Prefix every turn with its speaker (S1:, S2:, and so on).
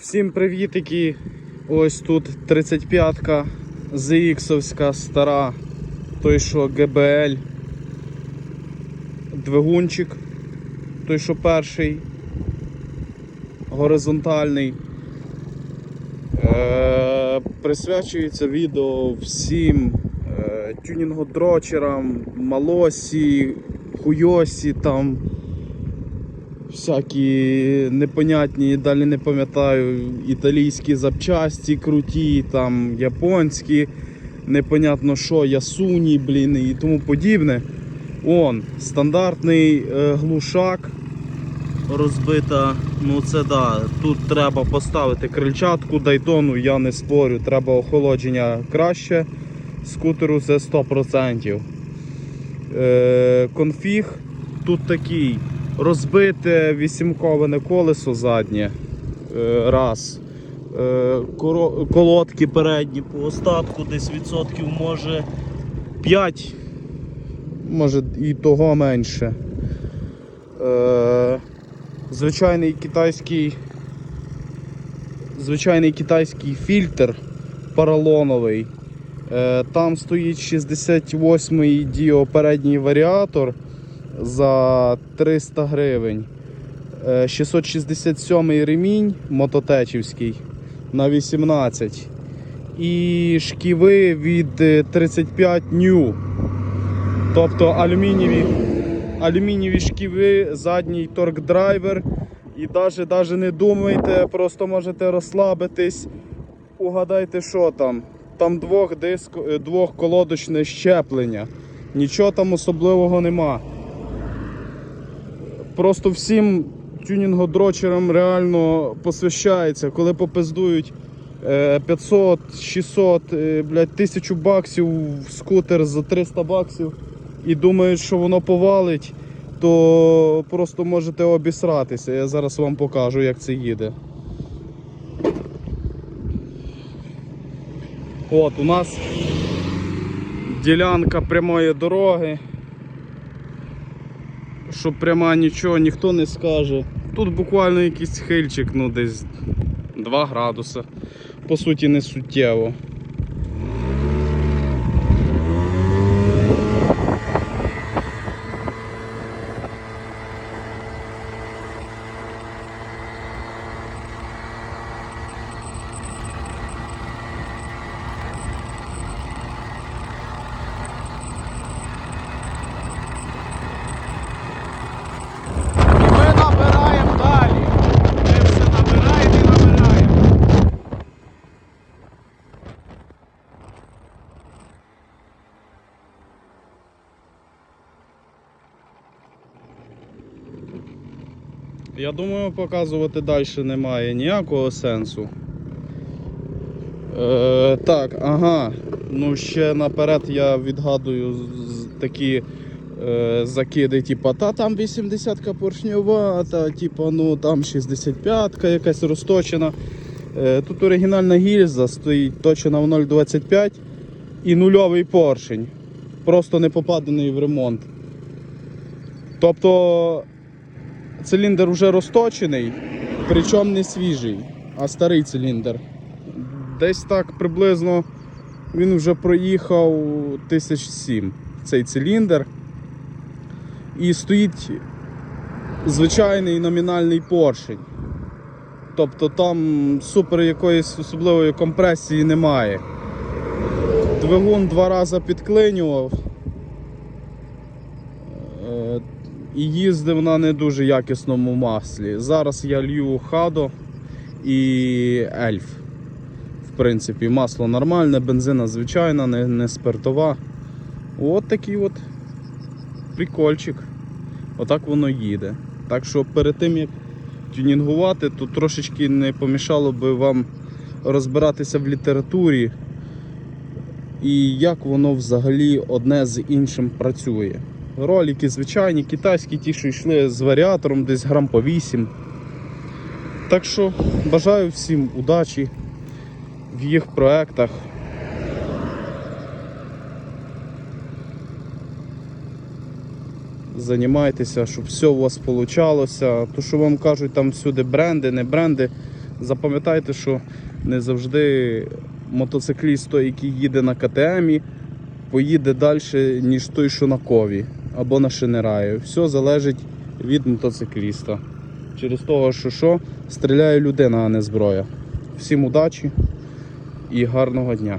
S1: Всім привітики! Ось тут 35-ка ZX стара, той що ГБЛ, двигунчик, той що перший, горизонтальний. Е, присвячується відео всім е, тюнінгодрочерам, малосі, хуйосі там всякі непонятні, далі не пам'ятаю, італійські запчасті круті, там японські, непонятно що, ясуні, блін, і тому подібне. Он, стандартний е, глушак. Розбита, ну це да. Тут треба поставити крильчатку Дайтону, я не спорю, треба охолодження краще. Скутеру це 100%. Е, конфіг тут такий. Розбите вісімковане колесо заднє. Е, раз. Е, колодки передні по остатку десь відсотків може 5, може і того менше. Е, звичайний китайський звичайний китайський фільтр поролоновий. Е, там стоїть 68-й діо передній варіатор за 300 гривень. Е, 667 ремінь мототечівський на 18. І шківи від е, 35 ню. Тобто алюмінієві, алюмінієві шківи, задній торк-драйвер. І навіть, навіть не думайте, просто можете розслабитись. Угадайте, що там. Там двох диск, е, двохколодочне щеплення. Нічого там особливого нема. Просто всім тюнінгодрочерам реально посвящається, коли попиздують е, 500, 600, е, блядь, 1000 баксів в скутер за 300 баксів і думають, що воно повалить, то просто можете обісратися. Я зараз вам покажу, як це їде. От у нас ділянка прямої дороги. Що пряма нічого ніхто не скаже. Тут буквально якийсь хильчик, ну десь 2 градуси. По суті, не суттєво. І ми набираємо далі. Ми все набираємо і набираємо. Я думаю, показувати далі немає ніякого сенсу. Е, так, ага. Ну ще наперед я відгадую такі е, закиди, типа, та там 80-ка поршньова, та типа, ну там 65-ка якась розточена. Е, тут оригінальна гільза стоїть точена в 0,25 і нульовий поршень. Просто не попаданий в ремонт. Тобто циліндр вже розточений, причому не свіжий, а старий циліндр. Десь так приблизно він вже проїхав 1007 цей циліндр. І стоїть звичайний номінальний поршень. Тобто там супер якоїсь особливої компресії немає. Двигун два рази підклинював. Е, І їздив на не дуже якісному маслі. Зараз я лью Хадо і Ельф. В принципі, масло нормальне, бензина звичайна, не, не спиртова. От такий от прикольчик. Отак воно їде. Так що перед тим як тюнінгувати, то трошечки не помішало би вам розбиратися в літературі і як воно взагалі одне з іншим працює. Ролики звичайні, китайські ті, що йшли з варіатором, десь грам по 8. Так що бажаю всім удачі в їх проектах. Займайтеся, щоб все у вас вийшло. То, що вам кажуть, там всюди бренди, не бренди. Запам'ятайте, що не завжди мотоцикліст, той, який їде на КТМі, поїде далі, ніж той, що на кові або на шинераю. Все залежить від мотоцикліста. Через того, що що, стріляє людина, а не зброя. Всім удачі і гарного дня.